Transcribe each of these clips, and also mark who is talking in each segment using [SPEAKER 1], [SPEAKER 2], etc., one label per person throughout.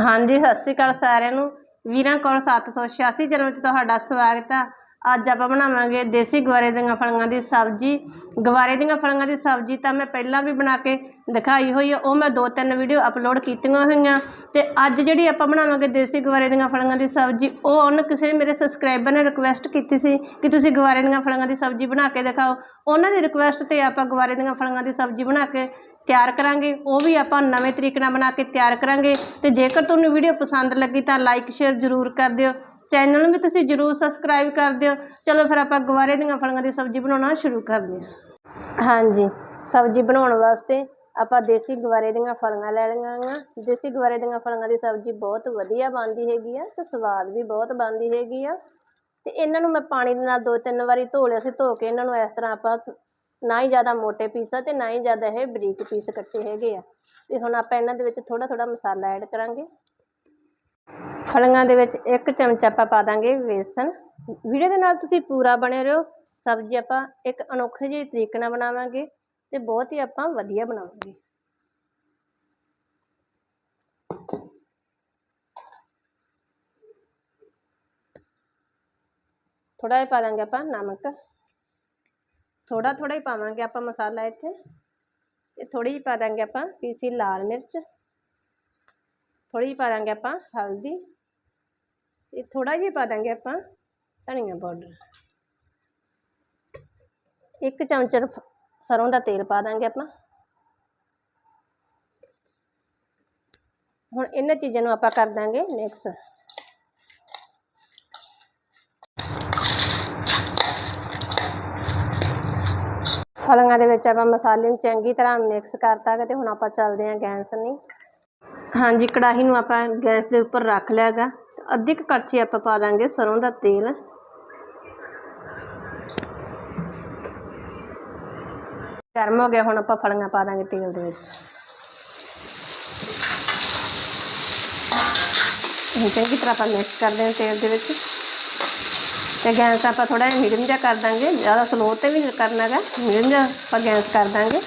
[SPEAKER 1] ਹਾਂਜੀ, ਸਤਿ ਸ਼੍ਰੀ ਅਕਾਲ ਸਾਰਿਆਂ ਨੂੰ। ਵੀਰਾਂ ਕੋਲ 786 ਚੈਨਲ 'ਚ ਤੁਹਾਡਾ ਸਵਾਗਤ ਆ। ਅੱਜ ਆਪਾਂ ਬਣਾਵਾਂਗੇ ਦੇਸੀ ਗਵਾਰੇ ਦੀਆਂ ਫਲੀਆਂ ਦੀ ਸਬਜ਼ੀ। ਗਵਾਰੇ ਦੀਆਂ ਫਲੀਆਂ ਦੀ ਸਬਜ਼ੀ ਤਾਂ ਮੈਂ ਪਹਿਲਾਂ ਵੀ ਬਣਾ ਕੇ ਦਿਖਾਈ ਹੋਈ ਆ, ਉਹ ਮੈਂ ਦੋ ਤਿੰਨ ਵੀਡੀਓ ਅਪਲੋਡ ਕੀਤੀਆਂ ਹੋਈਆਂ। ਤੇ ਅੱਜ ਜਿਹੜੀ ਆਪਾਂ ਬਣਾਵਾਂਗੇ ਦੇਸੀ ਗਵਾਰੇ ਦੀਆਂ ਫਲੀਆਂ ਦੀ ਸਬਜ਼ੀ, ਉਹ ਉਹਨ ਕਿਸੇ ਮੇਰੇ ਸਬਸਕ੍ਰਾਈਬਰ ਨੇ ਰਿਕੁਐਸਟ ਕੀਤੀ ਸੀ ਕਿ ਤੁਸੀਂ ਗਵਾਰੇ ਦੀਆਂ ਫਲੀਆਂ ਦੀ ਸਬਜ਼ੀ ਬਣਾ ਕੇ ਦਿਖਾਓ। ਉਹਨਾਂ ਦੀ ਰਿਕੁਐਸਟ ਤੇ ਆਪਾਂ ਗਵਾਰੇ ਦੀਆਂ ਫਲੀਆਂ ਦੀ ਸਬਜ਼ੀ ਬਣਾ ਕੇ ਤਿਆਰ ਕਰਾਂਗੇ, ਉਹ ਵੀ ਆਪਾਂ ਨਵੇਂ ਤਰੀਕੇ ਨਾਲ ਬਣਾ ਕੇ ਤਿਆਰ ਕਰਾਂਗੇ। ਤੇ ਜੇਕਰ ਤੁਹਾਨੂੰ ਵੀਡੀਓ ਪਸੰਦ ਲੱਗੀ ਤਾਂ ਲਾਈਕ ਸ਼ੇਅਰ ਜ਼ਰੂਰ ਕਰ ਦਿਓ। ਚੈਨਲ ਨੂੰ ਵੀ ਤੁਸੀਂ ਜ਼ਰੂਰ ਸਬਸਕ੍ਰਾਈਬ ਕਰ ਦਿਓ। ਚਲੋ ਫਿਰ ਆਪਾਂ ਗਵਾਰੇ ਦੀਆਂ ਫਲੀਆਂ ਦੀ ਸਬਜ਼ੀ ਬਣਾਉਣਾ ਸ਼ੁਰੂ ਕਰਦੇ ਹਾਂ। ਹਾਂਜੀ, ਸਬਜ਼ੀ ਬਣਾਉਣ ਵਾਸਤੇ ਆਪਾਂ ਦੇਸੀ ਗਵਾਰੇ ਦੀਆਂ ਫਲੀਆਂ ਲੈ ਲਈਆਂ ਦੇਸੀ ਗਵਾਰੇ ਦੀਆਂ ਫਲੀਆਂ ਦੀ ਸਬਜ਼ੀ ਬਹੁਤ ਵਧੀਆ ਬਣਦੀ ਹੈਗੀ ਆ ਤੇ ਸਵਾਦ ਵੀ ਬਹੁਤ ਬਣਦੀ ਹੈਗੀ ਆ। ਤੇ ਇਹਨਾਂ ਨੂੰ ਮੈਂ ਪਾਣੀ ਦੇ ਨਾਲ ਦੋ ਤਿੰਨ ਵਾਰੀ ਧੋ ਲਿਆ ਸੀ, ਧੋ ਕੇ ਇਹਨਾਂ ਨੂੰ ਇਸ ਤਰ੍ਹਾਂ ਆਪਾਂ ਨਾ ਹੀ ਜ਼ਿਆਦਾ ਮੋਟੇ ਪੀਸ ਆ ਤੇ ਨਾ ਹੀ ਜ਼ਿਆਦਾ ਇਹ ਬਰੀਕ ਪੀਸ ਕੱਟੇ ਹੈਗੇ ਆ। ਤੇ ਹੁਣ ਆਪਾਂ ਇਹਨਾਂ ਦੇ ਵਿੱਚ ਥੋੜਾ ਥੋੜਾ ਮਸਾਲਾ ਐਡ ਕਰਾਂਗੇ। ਫਲੀਆਂ ਦੇ ਵਿੱਚ ਇੱਕ ਚਮਚ ਆਪਾਂ ਪਾ ਦਾਂਗੇ ਵੇਸਣ। ਵੀਡੀਓ ਦੇ ਨਾਲ ਤੁਸੀਂ ਪੂਰਾ ਬਣੇ ਰਹੋ। ਸਬਜ਼ੀ ਆਪਾਂ ਇੱਕ ਅਨੋਖੇ ਜਿਹੇ ਤਰੀਕੇ ਨਾਲ ਬਣਾਵਾਂਗੇ ਤੇ ਬਹੁਤ ਹੀ ਆਪਾਂ ਵਧੀਆ ਬਣਾਵਾਂਗੇ। ਥੋੜਾ ਜਿਹਾ ਪਾ ਦਾਂਗੇ ਆਪਾਂ ਨਮਕ। ਥੋੜਾ ਥੋੜਾ ਹੀ ਪਾਵਾਂਗੇ ਆਪਾਂ ਮਸਾਲਾ ਇੱਥੇ। ਤੇ ਥੋੜੀ ਜਿਹੀ ਪਾ ਦਾਂਗੇ ਆਪਾਂ ਪੀਸੀ ਲਾਲ ਮਿਰਚ। ਥੋੜੀ ਜਿਹੀ ਪਾ ਦਾਂਗੇ ਆਪਾਂ ਹਲਦੀ। ਤੇ ਥੋੜਾ ਜਿਹਾ ਪਾ ਦਾਂਗੇ ਆਪਾਂ ਧਨੀਆ ਪਾਊਡਰ। ਇੱਕ ਚਮਚ ਰਫ- ਸਰੋਂ ਦਾ ਤੇਲ ਪਾ ਦਾਂਗੇ ਆਪਾਂ। ਹੁਣ ਇਹਨਾਂ ਚੀਜ਼ਾਂ ਨੂੰ ਆਪਾਂ ਕਰ ਦਾਂਗੇ ਮਿਕਸ। ਫਲੀਆਂ ਦੇ ਵਿੱਚ ਆਪਾਂ ਮਸਾਲੇ ਨੂੰ ਚੰਗੀ ਤਰ੍ਹਾਂ ਮਿਕਸ ਕਰਤਾ ਤੇ ਹੁਣ ਆਪਾਂ ਚੱਲਦੇ ਹਾਂ ਗੈਸ ਨਹੀਂ ਹਾਂਜੀ, ਕੜਾਹੀ ਨੂੰ ਆਪਾਂ ਗੈਸ ਦੇ ਉੱਪਰ ਰੱਖ ਲਿਆ ਗਾ। ਅੱਧੀ ਕੁ ਕੜਛੀ ਆਪਾਂ ਪਾ ਦਾਂਗੇ ਸਰੋਂ ਦਾ ਤੇਲ। ਗਰਮ ਹੋ ਗਿਆ, ਹੁਣ ਆਪਾਂ ਫਲੀਆਂ ਪਾ ਦਾਂਗੇ ਤੇਲ ਦੇ ਵਿੱਚ। ਚੰਗੀ ਤਰ੍ਹਾਂ ਆਪਾਂ ਮਿਕਸ ਕਰਦੇ ਹਾਂ ਤੇਲ ਦੇ ਵਿੱਚ। ਤੇ ਗੈਸ ਆਪਾਂ ਥੋੜਾ ਜਿਹਾ ਮੀਡੀਅਮ ਜਿਹਾ ਕਰ ਦਾਂਗੇ, ਜ਼ਿਆਦਾ ਸਲੋ ਤੇ ਵੀ ਕਰਨਾ ਗਾ ਮੀਡੀਅਮ ਜਿਹਾ ਆਪਾਂ ਗੈਸ ਕਰ ਦਾਂਗੇ।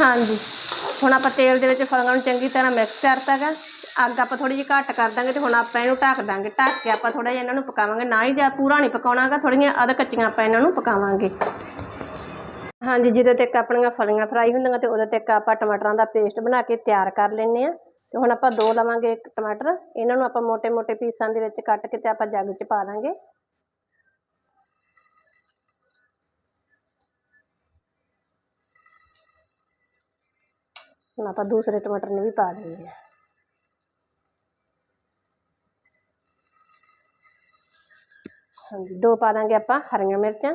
[SPEAKER 1] ਹਾਂਜੀ, ਹੁਣ ਆਪਾਂ ਤੇਲ ਦੇ ਵਿੱਚ ਫਲਾਂ ਨੂੰ ਚੰਗੀ ਤਰ੍ਹਾਂ ਮਿਕਸ ਕਰਤਾ ਗਾ, ਅੱਗ ਆਪਾਂ ਥੋੜੀ ਜਿਹੀ ਘੱਟ ਕਰ ਦਾਂਗੇ ਤੇ ਹੁਣ ਆਪਾਂ ਇਹਨੂੰ ਢੱਕ ਦਾਂਗੇ। ਢੱਕ ਕੇ ਆਪਾਂ ਥੋੜਾ ਜਿਹਾ ਇਹਨਾਂ ਨੂੰ ਪਕਾਵਾਂਗੇ, ਨਾ ਹੀ ਜਾਂ ਪੂਰਾ ਨਹੀਂ ਪਕਾਉਣਾਗਾ ਥੋੜੀਆਂ ਅੱਧ ਕੱਚੀਆਂ ਆਪਾਂ ਇਹਨਾਂ ਨੂੰ ਪਕਾਵਾਂਗੇ। ਹਾਂਜੀ, ਜਿਹਦੇ ਤੇ ਆਪਣੀਆਂ ਫਲੀਆਂ ਫਰਾਈ ਹੁੰਦੀਆਂ ਤੇ ਉਹਦੇ ਤੇ ਆਪਾਂ ਟਮਾਟਰਾਂ ਦਾ ਪੇਸਟ ਬਣਾ ਕੇ ਤਿਆਰ ਕਰ ਲੈਣੇ ਆ ਤੇ ਹੁਣ ਆਪਾਂ ਦੋ ਲਵਾਂਗੇ ਟਮਾਟਰ। ਇਹਨਾਂ ਨੂੰ ਆਪਾਂ ਮੋٹے-ਮੋٹے ਪੀਸਾਂ ਦੇ ਵਿੱਚ ਕੱਟ ਕੇ ਤੇ ਆਪਾਂ ਜੱਗ 'ਚ ਪਾ ਦਾਂਗੇ। ਹੁਣ ਆਪਾਂ ਦੂਸਰੇ ਟਮਾਟਰ ਨੂੰ ਵੀ ਪਾ ਦਿੰਦੇ ਹਾਂਜੀ, ਦੋ ਪਾ ਦਾਂਗੇ ਆਪਾਂ ਹਰੀਆਂ ਮਿਰਚਾਂ।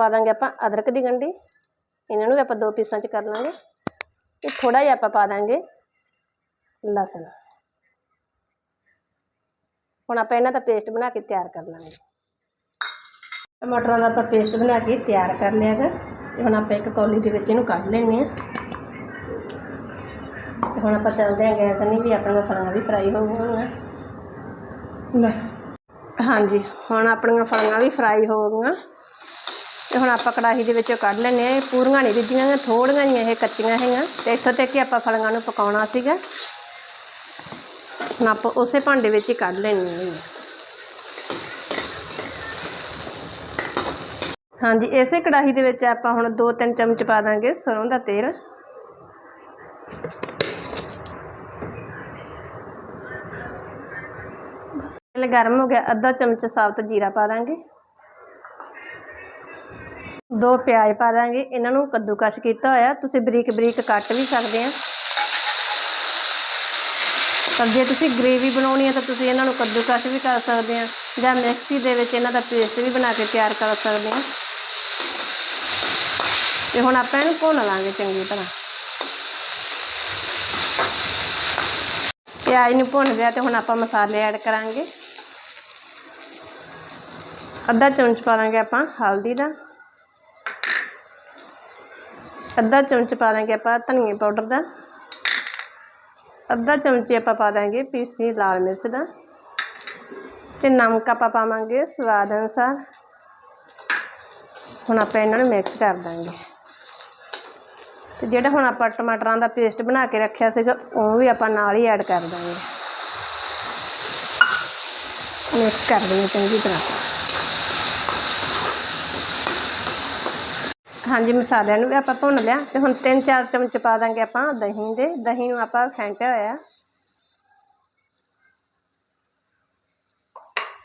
[SPEAKER 1] ਪਾ ਦਾਂਗੇ ਆਪਾਂ ਅਦਰਕ ਦੀ ਗੰਢੀ। ਇਹਨਾਂ ਨੂੰ ਵੀ ਆਪਾਂ ਦੋ ਪੀਸਾਂ 'ਚ ਕਰ ਲਾਂਗੇ। ਤੇ ਥੋੜਾ ਜਿਹਾ ਆਪਾਂ ਪਾ ਦਾਂਗੇ ਲਸਣ। ਹੁਣ ਆਪਾਂ ਇਹਨਾਂ ਦਾ ਪੇਸਟ ਬਣਾ ਕੇ ਤਿਆਰ ਕਰ ਲਾਂਗੇ। ਟਮਾਟਰਾਂ ਦਾ ਆਪਾਂ ਪੇਸਟ ਬਣਾ ਕੇ ਤਿਆਰ ਕਰ ਲਿਆ ਗਾ ਤੇ ਹੁਣ ਆਪਾਂ ਇੱਕ ਕੌਲੀ ਦੇ ਵਿੱਚ ਇਹਨੂੰ ਕੱਢ ਲੈਂਦੇ ਆ ਤੇ ਹੁਣ ਆਪਾਂ ਚੱਲਦੇ ਹਾਂ ਗੈਸ ਨਹੀਂ ਵੀ ਆਪਣੀਆਂ ਫਲੀਆਂ ਵੀ ਫਰਾਈ ਹੋ ਗਈਆਂ। ਲੈ। ਹਾਂਜੀ ਹੁਣ ਆਪਣੀਆਂ ਫਲੀਆਂ ਵੀ ਫਰਾਈ ਹੋ ਗਈਆਂ। ਤੇ ਹੁਣ ਆਪਾਂ ਕੜਾਹੀ ਦੇ ਵਿੱਚੋਂ ਕੱਢ ਲੈਣੇ ਆ ਇਹ ਪੂਰੀਆਂ ਨਹੀਂ ਰਿੱਝੀਆਂ ਥੋੜੀਆਂ ਜਿਹੀਆਂ ਇਹ ਕੱਚੀਆਂ ਹੈਗੀਆਂ। ਤੇ ਇੱਥੋਂ ਤੱਕ ਹੀ ਆਪਾਂ ਫਲੀਆਂ ਨੂੰ ਪਕਾਉਣਾ ਸੀਗਾ। ਹੁਣ ਆਪਾਂ ਉਸੇ ਭਾਂਡੇ ਵਿੱਚ ਹੀ ਕੱਢ ਲੈਣੀਆਂ ਹਾਂਜੀ, ਇਸੇ ਕੜਾਹੀ ਦੇ ਵਿੱਚ ਆਪਾਂ ਹੁਣ 2-3 ਚਮਚ ਪਾ ਦਾਂਗੇ ਸਰੋਂ ਦਾ ਤੇਲ। ਤੇਲ ਗਰਮ ਹੋ ਗਿਆ, ਅੱਧਾ ਚਮਚ ਸਾਬਤ ਜੀਰਾ ਪਾ ਦਾਂਗੇ। ਦੋ ਪਿਆਜ਼ ਪਾ ਦਾਂਗੇ। ਇਹਨਾਂ ਨੂੰ ਕੱਦੂਕਸ਼ ਕੀਤਾ ਹੋਇਆ। ਤੁਸੀਂ ਬਰੀਕ ਬਰੀਕ ਕੱਟ ਵੀ ਸਕਦੇ ਆ। ਪਰ ਜੇ ਤੁਸੀਂ ਗ੍ਰੇਵੀ ਬਣਾਉਣੀ ਹੈ ਤਾਂ ਤੁਸੀਂ ਇਹਨਾਂ ਨੂੰ ਕੱਦੂਕਸ਼ ਵੀ ਕਰ ਸਕਦੇ ਆ। ਜਾਂ ਮਿਕਸੀ ਦੇ ਵਿੱਚ ਇਹਨਾਂ ਦਾ ਪੇਸਟ ਵੀ ਬਣਾ ਕੇ ਤਿਆਰ ਕਰ ਸਕਦੇ ਆ। ਤੇ ਹੁਣ ਆਪਾਂ ਇਹਨੂੰ ਭੁੰਨ ਲਾਂਗੇ ਚੰਗੀ ਤਰ੍ਹਾਂ। ਪਿਆਜ਼ ਨੂੰ ਭੁੰਨ ਗਿਆ ਤੇ ਹੁਣ ਆਪਾਂ ਮਸਾਲੇ ਐਡ ਕਰਾਂਗੇ। ਅੱਧਾ ਚਮਚ ਪਾ ਦਾਂਗੇ ਆਪਾਂ ਹਲਦੀ ਦਾ। ਅੱਧਾ ਚਮਚ ਪਾ ਦਾਂਗੇ ਆਪਾਂ ਧਨੀਆ ਪਾਊਡਰ ਦਾ। ਅੱਧਾ ਚਮਚ ਆਪਾਂ ਪਾ ਦਾਂਗੇ ਪੀਸੀ ਲਾਲ ਮਿਰਚ ਦਾ। ਤੇ ਨਮਕ ਆਪਾਂ ਪਾਵਾਂਗੇ ਸਵਾਦ ਅਨੁਸਾਰ। ਹੁਣ ਆਪਾਂ ਇਹਨਾਂ ਨੂੰ ਮਿਕਸ ਕਰ ਦਾਂਗੇ ਤੇ ਜਿਹੜਾ ਹੁਣ ਆਪਾਂ ਟਮਾਟਰਾਂ ਦਾ ਪੇਸਟ ਬਣਾ ਕੇ ਰੱਖਿਆ ਸੀਗਾ, ਉਹ ਵੀ ਆਪਾਂ ਨਾਲ ਹੀ ਐਡ ਕਰ ਦਾਂਗੇ ਮਿਕਸ ਕਰ ਦੇਣੀ ਚੰਗੀ ਤਰ੍ਹਾਂ। ਹਾਂਜੀ, ਮਸਾਲਿਆਂ ਨੂੰ ਵੀ ਆਪਾਂ ਭੁੰਨ ਲਿਆ ਤੇ ਹੁਣ ਤਿੰਨ ਚਾਰ ਚਮਚ ਪਾ ਦਾਂਗੇ ਆਪਾਂ ਦਹੀਂ ਦੇ। ਦਹੀਂ ਨੂੰ ਆਪਾਂ ਫੈਂਟਿਆ ਹੋਇਆ।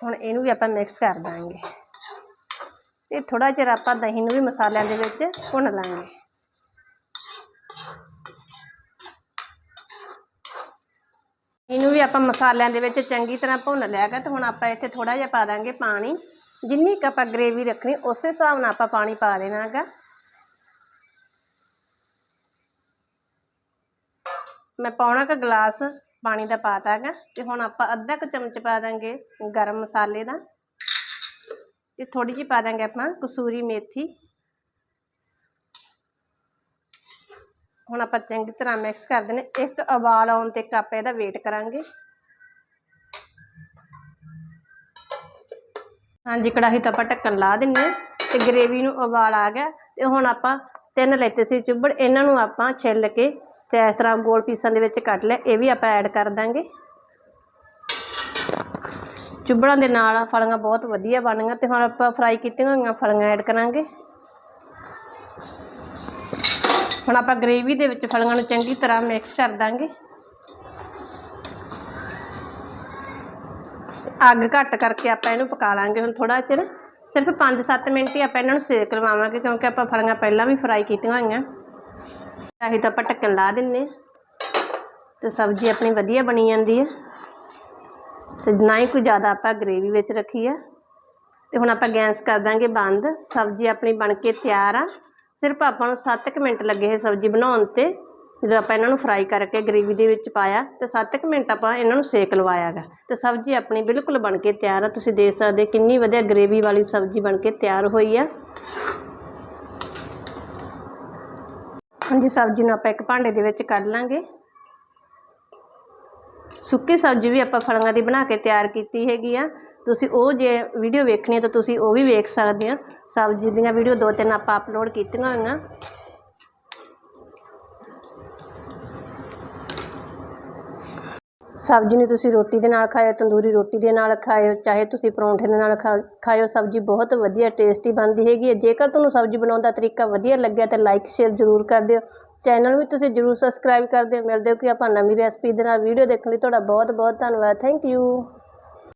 [SPEAKER 1] ਹੁਣ ਇਹਨੂੰ ਵੀ ਆਪਾਂ ਮਿਕਸ ਕਰ ਦਾਂਗੇ। ਤੇ ਥੋੜਾ ਚਿਰ ਆਪਾਂ ਦਹੀਂ ਨੂੰ ਵੀ ਮਸਾਲਿਆਂ ਦੇ ਵਿੱਚ ਭੁੰਨ ਲਾਂਗੇ। ਇਹਨੂੰ ਵੀ ਆਪਾਂ ਮਸਾਲਿਆਂ ਦੇ ਵਿੱਚ ਚੰਗੀ ਤਰ੍ਹਾਂ ਭੁੰਨ ਲਿਆ ਗਾ ਤੇ ਹੁਣ ਆਪਾਂ ਇੱਥੇ ਥੋੜਾ ਜਿਹਾ ਪਾ ਦਾਂਗੇ ਪਾਣੀ। ਜਿੰਨੀ ਕੁ ਆਪਾਂ ਗ੍ਰੇਵੀ ਰੱਖਣੀ, ਉਸੇ ਹਿਸਾਬ ਨਾਲ ਆਪਾਂ ਪਾਣੀ ਪਾ ਦੇਣਾ ਹੈਗਾ ਮੈਂ ਪੌਣਾ ਕੁ ਗਲਾਸ ਪਾਣੀ ਦਾ ਪਾਤਾ ਹੈਗਾ ਤੇ ਹੁਣ ਆਪਾਂ ਅੱਧਾ ਕੁ ਚਮਚ ਪਾ ਦਾਂਗੇ ਗਰਮ ਮਸਾਲੇ ਦਾ ਤੇ ਥੋੜੀ ਜਿਹੀ ਪਾ ਦਾਂਗੇ ਆਪਾਂ ਕਸੂਰੀ ਮੇਥੀ। ਹੁਣ ਆਪਾਂ ਚੰਗੀ ਤਰ੍ਹਾਂ ਮਿਕਸ ਕਰ ਦੇਣੇ। ਇੱਕ ਉਬਾਲ ਆਉਣ ਤੱਕ ਆਪਾਂ ਇਹਦਾ ਵੇਟ ਕਰਾਂਗੇ। ਹਾਂਜੀ, ਕੜਾਹੀ ਤਾਂ ਆਪਾਂ ਢੱਕਣ ਲਾ ਦਿੰਨੇ ਹਾਂ ਤੇ ਗਰੇਵੀ ਨੂੰ ਉਬਾਲ ਆ ਗਿਆ ਤੇ ਹੁਣ ਆਪਾਂ ਤਿੰਨ ਲੈਤੇ ਸੀ ਚੁੱਬੜ ਇਹਨਾਂ ਨੂੰ ਆਪਾਂ ਛਿੱਲ ਕੇ ਤੇ ਇਸ ਤਰ੍ਹਾਂ ਗੋਲ ਪੀਸਾਂ ਦੇ ਵਿੱਚ ਕੱਟ ਲਿਆ, ਇਹ ਵੀ ਆਪਾਂ ਐਡ ਕਰ ਦਾਂਗੇ। ਚੁੱਬੜਾਂ ਦੇ ਨਾਲ ਫਲੀਆਂ ਬਹੁਤ ਵਧੀਆ ਬਣੀਆਂ ਤੇ ਹੁਣ ਆਪਾਂ ਫਰਾਈ ਕੀਤੀਆਂ ਹੋਈਆਂ, ਫਲੀਆਂ ਐਡ ਕਰਾਂਗੇ। ਹੁਣ ਆਪਾਂ ਗਰੇਵੀ ਦੇ ਵਿੱਚ ਫਲੀਆਂ ਨੂੰ ਚੰਗੀ ਤਰ੍ਹਾਂ ਮਿਕਸ ਕਰ ਦਾਂਗੇ। ਅੱਗ ਘੱਟ ਕਰਕੇ ਆਪਾਂ ਇਹਨੂੰ ਪਕਾ ਲਾਂਗੇ ਹੁਣ ਥੋੜਾ ਚਿਰ। ਸਿਰਫ 5-7 ਮਿੰਟ ਹੀ ਆਪਾਂ ਇਹਨਾਂ ਨੂੰ ਸੇਕ ਲਵਾਵਾਂਗੇ, ਕਿਉਂਕਿ ਆਪਾਂ ਫਲੀਆਂ ਪਹਿਲਾਂ ਵੀ ਫਰਾਈ ਕੀਤੀਆਂ ਹੋਈਆਂ। ਆਹੀ ਤਾਂ ਆਪਾਂ ਢੱਕਣ ਲਾ ਦਿੰਨੇ ਹਾਂ। ਤੇ ਸਬਜ਼ੀ ਆਪਣੀ ਵਧੀਆ ਬਣੀ ਜਾਂਦੀ ਹੈ। ਤੇ ਨਾ ਹੀ ਕੋਈ ਜ਼ਿਆਦਾ ਆਪਾਂ ਗਰੇਵੀ ਵਿੱਚ ਰੱਖੀ ਆ ਤੇ ਹੁਣ ਆਪਾਂ ਗੈਸ ਕਰ ਦਾਂਗੇ ਬੰਦ। ਸਬਜ਼ੀ ਆਪਣੀ ਬਣ ਕੇ ਤਿਆਰ ਆ। ਸਿਰਫ ਆਪਾਂ ਨੂੰ 7 ਕੁ ਮਿੰਟ ਲੱਗੇ ਹੈ ਸਬਜ਼ੀ ਬਣਾਉਣ ਤੇ। ਜਦੋਂ ਆਪਾਂ ਇਹਨਾਂ ਨੂੰ ਫਰਾਈ ਕਰਕੇ ਗਰੇਵੀ ਦੇ ਵਿੱਚ ਪਾਇਆ, ਤੇ 7 ਕੁ ਮਿੰਟ ਆਪਾਂ ਇਹਨਾਂ ਨੂੰ ਸੇਕ ਲਵਾਇਆ ਗਾ। ਤੇ ਸਬਜ਼ੀ ਆਪਣੀ ਬਿਲਕੁਲ ਬਣ ਕੇ ਤਿਆਰ ਆ। ਤੁਸੀਂ ਦੇਖ ਸਕਦੇ ਕਿੰਨੀ ਵਧੀਆ ਗਰੇਵੀ ਵਾਲੀ ਸਬਜ਼ੀ ਬਣ ਕੇ ਤਿਆਰ ਹੋਈ ਆ। ਹਾਂਜੀ ਸਬਜ਼ੀ ਨੂੰ ਆਪਾਂ ਇੱਕ ਭਾਂਡੇ ਦੇ ਵਿੱਚ ਕੱਢ ਲਾਂਗੇ। ਸੁੱਕੀ ਸਬਜ਼ੀ ਵੀ ਆਪਾਂ ਫਲੀਆਂ ਦੀ ਬਣਾ ਕੇ ਤਿਆਰ ਕੀਤੀ ਹੈਗੀ ਆ। ਤੁਸੀਂ ਉਹ ਜੇ ਵੀਡੀਓ ਵੇਖਣੀ ਹੈ ਤਾਂ ਤੁਸੀਂ ਉਹ ਵੀ ਵੇਖ ਸਕਦੇ ਆ। ਸਬਜ਼ੀ ਦੀਆਂ ਵੀਡੀਓ ਦੋ ਤਿੰਨ ਆਪਾਂ ਅਪਲੋਡ ਕੀਤੀਆਂ ਹੋਈਆਂ। ਸਬਜ਼ੀ ਨੂੰ ਤੁਸੀਂ ਰੋਟੀ ਦੇ ਨਾਲ ਖਾਇਓ, ਤੰਦੂਰੀ ਰੋਟੀ ਦੇ ਨਾਲ ਖਾਇਓ, ਚਾਹੇ ਤੁਸੀਂ ਪਰੌਂਠੇ ਦੇ ਨਾਲ ਖਾ, ਖਾਇਓ, ਸਬਜ਼ੀ ਬਹੁਤ ਵਧੀਆ ਟੇਸਟੀ ਬਣਦੀ ਹੈਗੀ ਹੈ। ਜੇਕਰ ਤੁਹਾਨੂੰ ਸਬਜ਼ੀ ਬਣਾਉਣ ਦਾ ਤਰੀਕਾ ਵਧੀਆ ਲੱਗਿਆ ਤਾਂ ਲਾਈਕ ਸ਼ੇਅਰ ਜ਼ਰੂਰ ਕਰ ਦਿਓ। ਚੈਨਲ ਵੀ ਤੁਸੀਂ ਜ਼ਰੂਰ ਸਬਸਕ੍ਰਾਈਬ ਕਰ ਦਿਓ। ਮਿਲਦੇ ਹੋ ਕਿ ਆਪਾਂ ਨਵੀਂ ਰੈਸਪੀ ਦੇ ਨਾਲ। ਵੀਡੀਓ ਦੇਖਣ ਲਈ ਤੁਹਾਡਾ ਬਹੁਤ ਬਹੁਤ ਧੰਨਵਾਦ। Thank you